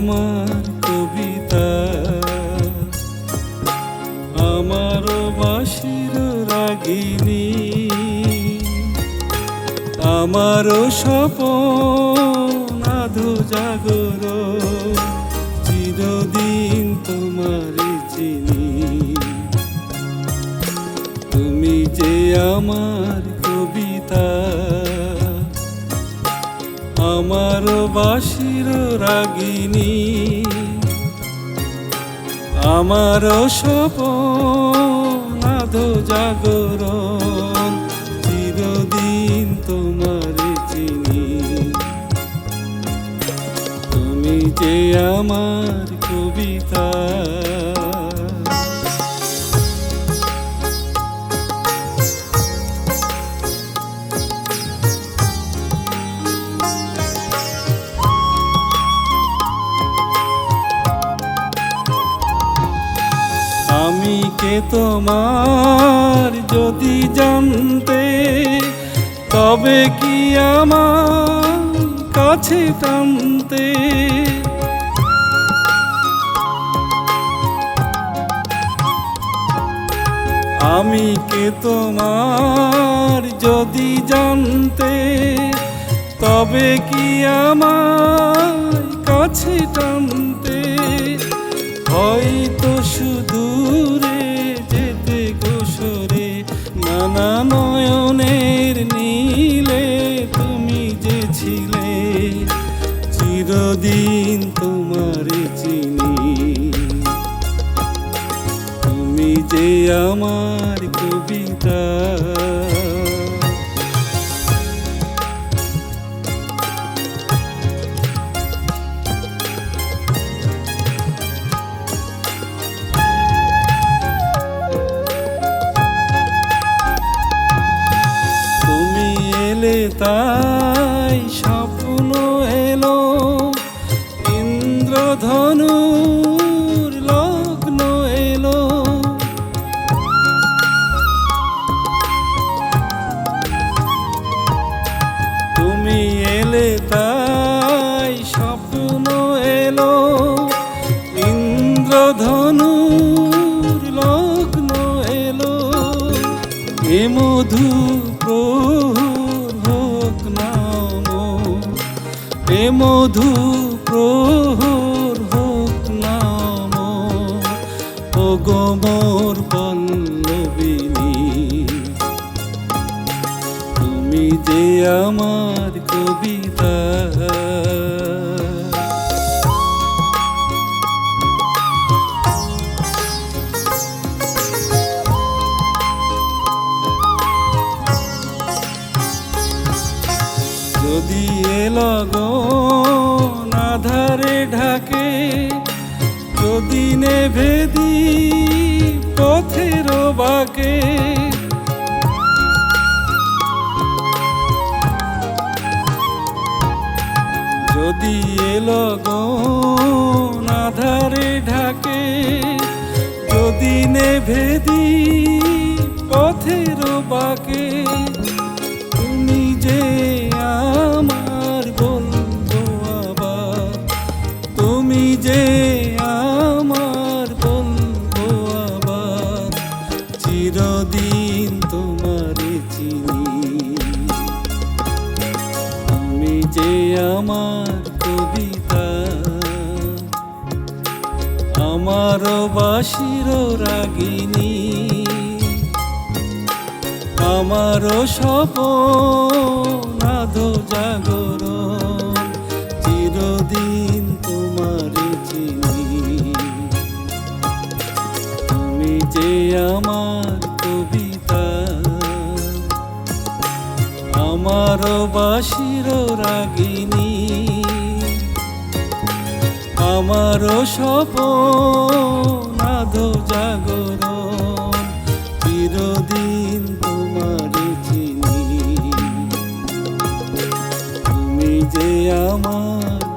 আমার রাগিনী আমার স্বপন আধো জাগর চিরদিন তোমার চিনি। তুমি যে আমার কবিতা আমার বাসির রাগিনী। আমার সপনাদ জাগরণ চিরদিন তোমার চিনি। তুমি যে আমার কবিতা আমি কে তোমার যদি জানতে, তবে কি আমার কাছে টানতে? আমি কে তোমার যদি জানতে, তবে কি আমার কাছে টানতে? হয়তো সুদূরে যেতে গোসরে নানা নয়নের নীলে তুমি যে ছিলে, চিরদিন তোমার চিনি। তুমি যে আমার কবিতা তাই স্বপ্ন এলো। ইন্দ্রধনুর লগ্ন এলো। তুমি এলে তাই লগ্ন এলো। এ মধু এ মধু প্রহর হোক নাম ও গোমর পল্লবিনী তুমি যে আমার কবিতা এলগন আধারে ঢাকে, যদি নেভেদি পথের বাকে। যদি এলগন আধারে ঢাকে, যদি নেভেদি পথের বাকে। আমার কবিতা। আমার বাসির রাগিনী। আমার স্বপনাদ জাগর চিরদিন তোমার চিনি। তুমি যে আমার আমার বাসির রাগিনী। আমার সপ আধো জাগরণ চিরদিন তোমার চিনি। তুমি যে আমার